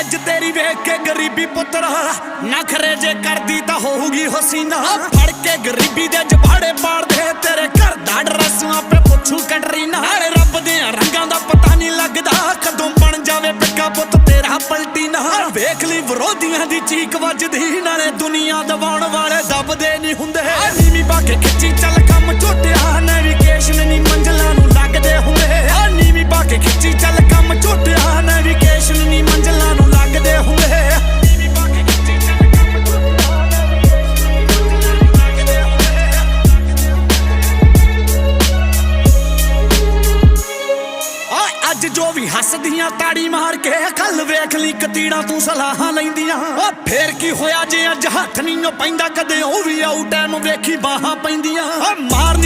ਅੱਜ ਤੇਰੀ ਵੇਖ ਕੇ ਗਰੀਬੀ ਪੁੱਤਰ ਨਖਰੇ ਜੇ ਕਰਦੀ ਤਾਂ ਹੋਊਗੀ ਹਸੀਨਾ। ਫੜ ਕੇ ਗਰੀਬੀ ਦੇ ਜਬਾੜੇ ਪਾੜਦੇ ਤੇਰੇ ਘਰ ਦਾ ਡਰਸ ਆਪੇ ਪੁੱਛੂ ਕਟਰੀਨਾ ਰੱਬ ਦੇ ਰੰਗਾਂ ਦਾ ਪਤਾ ਨਹੀਂ ਲੱਗਦਾ, ਕਦੋਂ ਬਣ ਜਾਵੇ ਪਿੱਕਾ ਪੁੱਤ ਤੇਰਾ ਪਲਟੀ ਨਾ ਵੇਖ ਲਈ ਵਿਰੋਧੀਆਂ ਦੀ ਚੀਕ ਵੱਜਦੀ, ਨਾਲੇ ਦੁਨੀਆ ਦਬਾਉਣ ਜੋ ਵੀ ਹੱਸਦੀਆਂ ਤਾੜੀ ਮਾਰ ਕੇ ਖੱਲ ਵੇਖ ਲਈ ਕਤੀੜਾਂ ਤੂੰ ਸਲਾਹਾਂ ਲੈਂਦੀਆਂ। ਓ ਫੇਰ ਕੀ ਹੋਇਆ ਜੇ ਅੱਜ ਹੱਥ ਨਹੀਂ ਓ ਪੈਂਦਾ, ਕਦੇ ਉਹ ਵੀ ਆਉ ਟਾਈਮ ਵੇਖੀ ਬਾਹਾਂ ਪੈਂਦੀਆਂ। ਓ ਮਾਰਨੀ